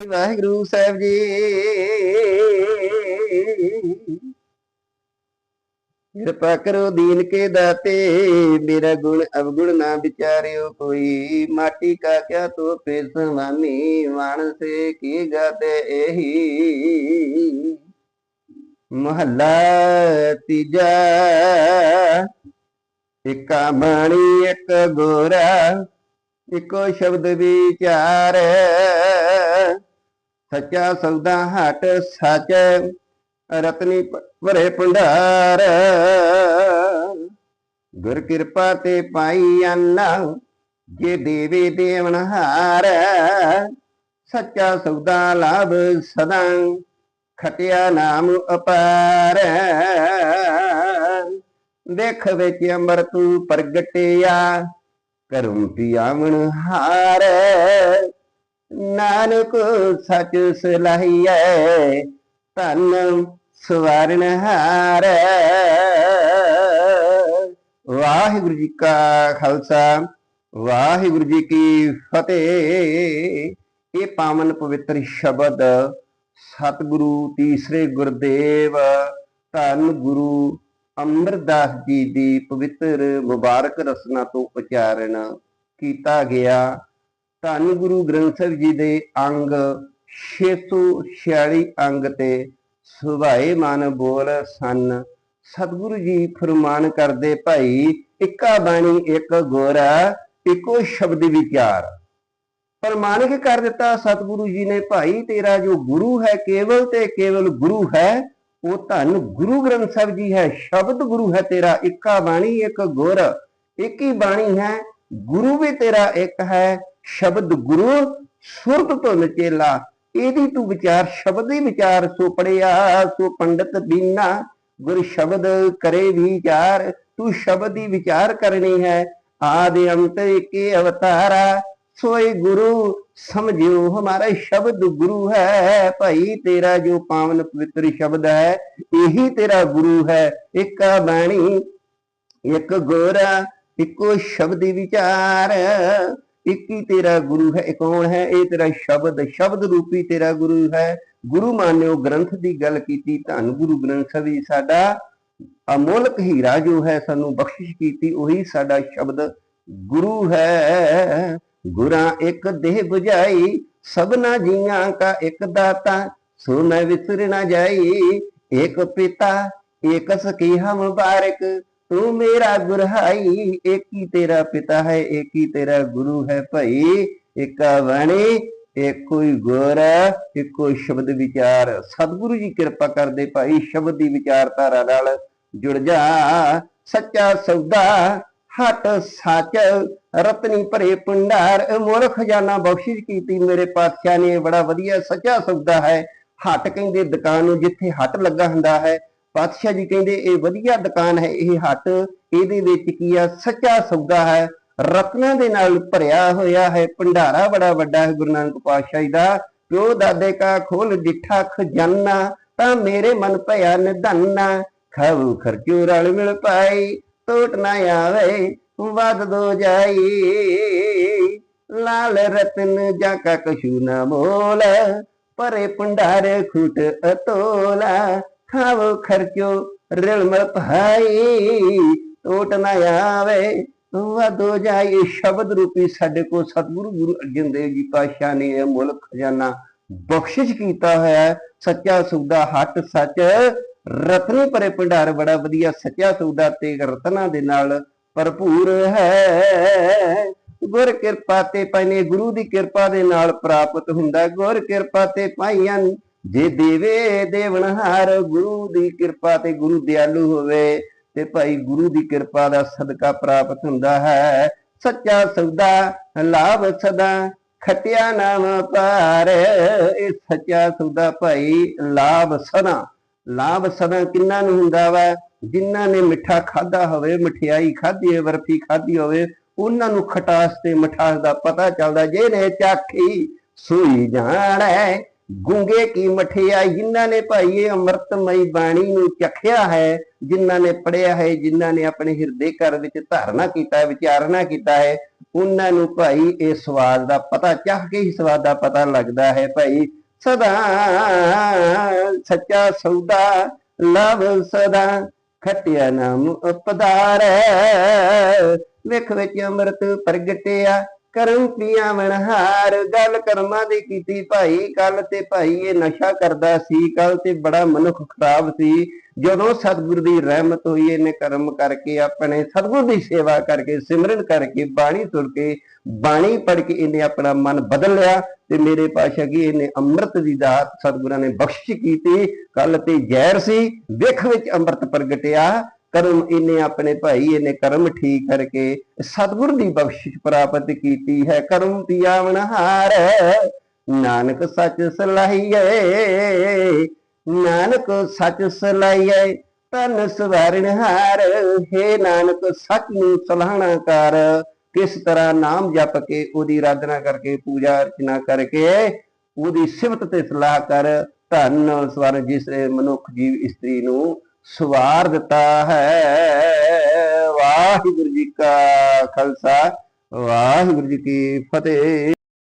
ਵਾਹਿਗੁਰੂ ਸਾਹਿਬ ਜੀ। ਕਿਰਪਾ ਕਰੋ ਦੀਨ ਕੇ ਦਾਤੇ, ਮੇਰਾ ਗੁਣ ਅਵਗੁਣ ਨਾ ਵਿਚਾਰਿਓ ਕੋਈ। ਮਾਟੀ ਕਾ ਕਿਆ ਤੋ ਫੇਰ ਸਮਾਨੀ ਮਾਨਸੇ ਕੀ ਗਾਤੇ ਇਹੀ ਮਹੱਲਾ ਤੀਜਾ, ਇਕਾ ਬਾਣੀ, ਇੱਕ ਗੋਰਾ, ਇੱਕੋ ਸ਼ਬਦ ਵਿਚਾਰ। ਸੱਚਾ ਸੌਦਾ ਹਟ ਸੱਚ, ਰਤਨੀ ਭਰੇ ਭੰਡਾਰ। ਗੁਰ ਕਿਰਪਾ ਤੇ ਪਾਈ ਅੰਨਾ, ਜੇ ਦੇਵੇ ਦੇਵਨ ਹਾਰ। ਸੱਚਾ ਸੌਦਾ ਲਾਭ ਸਦਾ, ਖਟਿਆ ਨਾਮ ਅਪਾਰ। ਦੇਖ ਵਿੱਚ ਤੂੰ ਪ੍ਰਗਟਿਆ, ਕਰੂੰ ਪਿਆਵਣ ਹਾਰ। ਨਾਨਕ ਸੱਚ ਸਲਾਹੀਐ, ਧਨ ਸਵਾਰਨ ਹਾਰ। ਵਾਹਿਗੁਰੂ ਜੀ ਕਾ ਖਾਲਸਾ, ਵਾਹਿਗੁਰੂ ਜੀ ਕੀ ਫਤਿਹ। ਇਹ ਪਾਵਨ ਪਵਿੱਤਰ ਸ਼ਬਦ ਸਤਿਗੁਰੂ ਤੀਸਰੇ ਗੁਰਦੇਵ, ਧੰਨ ਗੁਰੂ ਅਮਰਦਾਸ ਜੀ ਦੀ ਪਵਿੱਤਰ ਮੁਬਾਰਕ ਰਸਨਾ ਤੋਂ ਉਚਾਰਨ ਕੀਤਾ ਗਿਆ। ਧੰਨ ਗੁਰੂ ਗ੍ਰੰਥ ਸਾਹਿਬ ਜੀ ਦੇ ਅੰਗ 646 ਅੰਗ ਤੇ ਸੁਭਾਏ ਮਨ ਬੋਲ ਸਨ। ਸਤਿਗੁਰੂ ਜੀ ਫਰਮਾਨ ਕਰਦੇ, ਭਾਈ, ਇੱਕਾ ਬਾਣੀ, ਇੱਕ ਗੋਰਾ, ਇੱਕੋ ਸ਼ਬਦ ਵਿਚਾਰ ਫਰਮਾਨ ਕਰ ਦਿੱਤਾ ਸਤਿਗੁਰੂ ਜੀ ਨੇ, ਭਾਈ, ਤੇਰਾ ਜੋ ਗੁਰੂ ਹੈ, ਕੇਵਲ ਤੇ ਕੇਵਲ ਗੁਰੂ ਹੈ, ਉਹ ਧੰਨ ਗੁਰੂ ਗ੍ਰੰਥ ਸਾਹਿਬ ਜੀ ਹੈ। ਸ਼ਬਦ ਗੁਰੂ ਹੈ ਤੇਰਾ, ਇੱਕਾ ਬਾਣੀ, ਇੱਕ ਗੁਰ। ਇੱਕ ਹੀ ਬਾਣੀ ਹੈ, ਗੁਰੂ ਵੀ ਤੇਰਾ ਇੱਕ ਹੈ। ਸ਼ਬਦ ਗੁਰੂ ਸੁਰਤ ਤੋਂ ਨਚੇਲਾ, ਇਹਦੀ ਤੂੰ ਵਿਚਾਰ ਸ਼ਬਦ ਹੀ ਵਿਚਾਰ ਸੋ ਪੜਿਆ, ਸੋ ਪੰਡਤ ਬੀਨਾ, ਗੁਰ ਸ਼ਬਦ ਕਰੇ ਵਿਚਾਰ ਤੂੰ ਸ਼ਬਦ ਹੀ ਵਿਚਾਰ ਕਰਨੀ ਹੈ, ਆਦਿ ਅੰਤ ਕੇ ਅਵਤਾਰਾ, ਸੋਏ ਗੁਰੂ ਸਮਝਿਓ ਹਮਾਰਾ ਸ਼ਬਦ ਗੁਰੂ ਹੈ, ਭਾਈ ਤੇਰਾ ਜੋ ਪਾਵਨ ਪਵਿੱਤਰ ਸ਼ਬਦ ਹੈ, ਇਹੀ ਤੇਰਾ ਗੁਰੂ ਹੈ, ਇੱਕ ਬਾਣੀ, ਇੱਕ ਗੋਰਾ, ਇੱਕੋ ਸ਼ਬਦ ਵਿਚਾਰ। ਇੱਕ ਹੀ ਤੇਰਾ ਗੁਰੂ ਹੈ, ਇਹ ਹੈ? ਇਹ ਤੇਰਾ ਸ਼ਬਦ ਸ਼ਬਦ ਰੂਪੀ ਤੇਰਾ ਗੁਰੂ ਹੈ। ਗੁਰੂ ਮਾਨਿਓ ਗ੍ਰੰਥ ਦੀ ਗੱਲ ਕੀਤੀ, ਧੰਨ ਗੁਰੂ ਗ੍ਰੰਥ ਸਾਹਿਬ ਜੀ, ਸਾਡਾ ਅਮੋਲਕ ਹੀਰਾ ਜੋ ਹੈ, ਸਾਨੂੰ ਬਖਸ਼ਿਸ਼ ਕੀਤੀ, ਉਹੀ ਸਾਡਾ ਸ਼ਬਦ ਗੁਰੂ ਹੈ। ਗੁਰਾਂ ਇੱਕ ਦੇਹ 부ਝਾਈ ਸਭਨਾ ਜੀਆਂ ਕਾ ਇੱਕ ਦਾਤਾ, ਸੋ ਮੈਂ ਵਿਸਰ ਨਾ ਜਾਈ। ਇੱਕ ਪਿਤਾ ਇੱਕ ਸਖੀਹਾ ਮੁਬਾਰਕ ਤੂੰ ਮੇਰਾ ਗੁਰਹਾਈ ਇੱਕ ਹੀ ਤੇਰਾ ਪਿਤਾ ਹੈ ਇੱਕ ਹੀ ਤੇਰਾ ਗੁਰੂ ਹੈ ਭਾਈ। ਇੱਕਾ ਬਾਣੀ ਇੱਕੋ ਹੀ ਗੁਰ ਇੱਕੋ ਸ਼ਬਦ ਵਿਚਾਰ। ਸਤਿਗੁਰੂ ਜੀ ਕਿਰਪਾ ਕਰਦੇ ਭਾਈ, ਸ਼ਬਦ ਦੀ ਵਿਚਾਰਧਾਰਾ ਨਾਲ ਜੁੜ ਜਾ। ਸੱਚਾ ਸੌਦਾ, ਹਟ ਸੱਚ, ਰਤਨੀ ਭਰੇ ਭੰਡਾਰ। ਮੋਰ ਖਜ਼ਾਨਾ ਬਖਸ਼ਿਸ਼ ਕੀਤੀ ਮੇਰੇ ਪਾਤਸ਼ਾਹ ਨੇ। ਬੜਾ ਵਧੀਆ ਸੱਚਾ ਸੌਦਾ ਹੈ। ਹਟ ਕਹਿੰਦੇ ਦੁਕਾਨ ਨੂੰ ਜਿੱਥੇ ਹਟ ਲੱਗਾ ਹੁੰਦਾ ਹੈ ਪਾਤਸ਼ਾਹ ਜੀ ਕਹਿੰਦੇ ਇਹ ਵਧੀਆ ਦੁਕਾਨ ਹੈ, ਇਹ ਹਟ, ਇਹਦੇ ਵਿੱਚ ਕੀ ਆ, ਸੱਚਾ ਸੌਦਾ ਹੈ, ਰਤਨਾਂ ਦੇ ਨਾਲ ਭਰਿਆ ਹੋਇਆ ਹੈ, ਭੰਡਾਰਾ ਬੜਾ ਵੱਡਾ ਹੈ ਗੁਰੂ ਨਾਨਕ ਪਾਤਸ਼ਾਹ ਜੀ ਦਾ, ਪਿਓ ਦਾਦੇ ਕਾ ਖੋਲ ਡਿਠਾ ਖਜ਼ਾਨਾ, ਤਾਂ ਮੇਰੇ ਮਨ ਭਇਆ ਨਿਧੰਨਾ, ਖਾਉ ਖਰਚੋ ਰਲ ਮਿਲ ਪਾਈ ਟੋਟ ਨਾ ਆਵੇ ਵਦ ਦੋ ਜਾਈ, ਲਾਲ ਰਤਨ ਜਾ ਕਾ ਕਛੂ ਨਾ ਮੋਲ, ਪਰੇ ਭੰਡਾਰ ਖੁਟ ਅਤੋਲਾ ਖਾਵੋ ਖਰਚੋ ਰਲ ਮਿਲ ਟੋਟ ਨਾ ਆਵੇ ਵਦੋ ਜਾਈ ਸ਼ਬਦ ਰੂਪੀ ਸਾਡੇ ਕੋ ਸਤਿਗੁਰੂ ਗੁਰੂ ਅਰਜਨ ਦੇਵ ਜੀ ਪਾਤਸ਼ਾਹ ਨੇ ਇਹ ਮੁਲਕ ਖਜ਼ਾਨਾ ਬਖਸ਼ਿਸ਼ ਕੀਤਾ ਹੋਇਆ ਸੱਚਾ ਸੌਦਾ ਹੱਟ ਸੱਚ ਰਤਨੀ ਭਰੇ ਭੰਡਾਰ ਬੜਾ ਵਧੀਆ ਸੱਚਾ ਸੌਦਾ ਤੇ ਰਤਨਾਂ ਦੇ ਨਾਲ ਭਰਪੂਰ ਹੈ ਗੁਰ ਕਿਰਪਾ ਤੇ ਪੈਨੇ ਗੁਰੂ ਦੀ ਕਿਰਪਾ ਦੇ ਨਾਲ ਪ੍ਰਾਪਤ ਹੁੰਦਾ ਗੁਰ ਕਿਰਪਾ ਤੇ ਪਾਈਆਂ ਜੇ ਦੇਵੇ ਦੇਵਨਹਾਰ ਗੁਰੂ ਦੀ ਕਿਰਪਾ ਤੇ ਗੁਰੂ ਦਿਆਲੂ ਹੋਵੇ, ਤੇ ਭਾਈ ਗੁਰੂ ਦੀ ਕਿਰਪਾ ਦਾ ਸਦਕਾ ਪ੍ਰਾਪਤ ਹੁੰਦਾ ਹੈ। ਸੱਚਾ ਸੌਦਾ ਲਾਭ ਸਦਾ, ਖਟਿਆ ਨਾਮ ਪਾਰ ਇਹ ਸੱਚਾ ਸੌਦਾ ਭਾਈ ਲਾਭ ਸਦਾ। ਲਾਭ ਸਦਾ ਕਿੰਨਾ ਨੂੰ ਹੁੰਦਾ ਵਾ? ਜਿਨ੍ਹਾਂ ਨੇ ਮਿੱਠਾ ਖਾਦਾ ਹੋਵੇ, ਮਠਿਆਈ ਖਾਧੀ ਹੋਵੇ, ਬਰਫੀ ਖਾਧੀ ਹੋਵੇ, ਉਹਨਾਂ ਨੂੰ ਖਟਾਸ ਤੇ ਮਿਠਾਸ ਦਾ ਪਤਾ ਚੱਲਦਾ ਜਿਹਨੇ ਚਾਖੀ ਸੂਈ ਜਾਣੈ। ਗੁੰਗੇ ਕੀ ਮਠਿਆਈ ਜਿਨ੍ਹਾਂ ਨੇ ਭਾਈ ਇਹ ਅੰਮ੍ਰਿਤਮਈ ਬਾਣੀ ਨੂੰ ਚਖਿਆ ਹੈ, ਜਿਨ੍ਹਾਂ ਨੇ ਪੜਿਆ ਹੈ, ਜਿਨ੍ਹਾਂ ਨੇ ਆਪਣੇ ਹਿਰਦੇ ਘਰ ਵਿੱਚ ਧਾਰਨਾ ਕੀਤਾ ਹੈ ਵਿਚਾਰਨਾ ਕੀਤਾ ਹੈ, ਉਹਨਾਂ ਨੂੰ ਭਾਈ ਇਹ ਸਵਾਦ ਦਾ ਪਤਾ ਚਾਹ ਕੇ ਹੀ ਸਵਾਦ ਦਾ ਪਤਾ ਲੱਗਦਾ ਹੈ ਭਾਈ, ਸਦਾ ਸੱਚਾ ਸੌਦਾ, ਲਵ ਸਦਾ, ਖਟਿਆ ਨਾਮ ਉਪਦਾਰੈ ਵੇਖ ਵਿੱਚ ਅੰਮ੍ਰਿਤ ਪ੍ਰਗਟਿਆ ਕਰਮ ਪੀਆ ਗੱਲ ਕਰਮਾਂ ਦੀ ਕੀਤੀ ਭਾਈ, ਕੱਲ ਤੇ ਭਾਈ ਇਹ ਨਸ਼ਾ ਕਰਦਾ ਸੀ, ਕੱਲ ਤੇ ਬੜਾ ਮਨੁੱਖ ਖਰਾਬ ਸੀ। ਜਦੋਂ ਸਤਿਗੁਰ ਦੀ ਰਹਿਮਤ ਹੋਈ, ਇਹਨੇ ਕਰਮ ਕਰਕੇ ਆਪਣੇ ਸਤਿਗੁਰ ਦੀ ਸੇਵਾ ਕਰਕੇ, ਸਿਮਰਨ ਕਰਕੇ, ਬਾਣੀ ਸੁਣ ਕੇ, ਬਾਣੀ ਪੜ੍ਹ ਕੇ ਇਹਨੇ ਆਪਣਾ ਮਨ ਬਦਲ ਲਿਆ ਤੇ ਮੇਰੇ ਪਾਸ਼ਾ ਕੀ ਇਹਨੇ ਅੰਮ੍ਰਿਤ ਦੀ ਦਾਤ ਸਤਿਗੁਰਾਂ ਨੇ ਬਖਸ਼ਿਸ਼ ਕੀਤੀ। ਕੱਲ ਤੇ ਜ਼ਹਿਰ ਸੀ, ਵਿਖ ਵਿੱਚ ਅੰਮ੍ਰਿਤ ਪ੍ਰਗਟਿਆ। ਕਰਮ ਇਹਨੇ ਆਪਣੇ ਭਾਈ, ਇਹਨੇ ਕਰਮ ਠੀਕ ਕਰਕੇ ਸਤਿਗੁਰ ਦੀ ਬਖਸ਼ਿਸ਼ ਪ੍ਰਾਪਤ ਕੀਤੀ ਹੈ। ਕਰਮ ਪਿਆਵਨ ਹਾਰ ਨਾਨਕ ਸੱਚ ਸਲਾਹੀਏ ਨਾਨਕ ਸੱਚ ਸਲਾਹੀਏ ਤਨ ਸਵਾਰਨ ਹਾਰ, ਹੈ ਨਾਨਕ ਸੱਚ ਨੂੰ ਸਲਾਹਣਾ ਕਰ। ਕਿਸ ਤਰ੍ਹਾਂ ਨਾਮ ਜਪ ਕੇ ਉਹਦੀ ਆਰਾਧਨਾ ਕਰਕੇ, ਪੂਜਾ ਅਰਚਨਾ ਕਰਕੇ ਉਹਦੀ ਸਿਫਤ ਤੇ ਸਲਾਹ ਕਰ। ਧੰਨ ਸਵਰ ਜਿਸ ਮਨੁੱਖ ਜੀਵ ਇਸਤਰੀ ਨੂੰ ਸਵਾਰ ਦਿੱਤਾ ਹੈ। ਵਾਹਿਗੁਰੂ ਜੀ ਕਾ ਖਾਲਸਾ ਵਾਹਿਗੁਰੂ ਜੀ ਕੀ ਫਤਿਹ।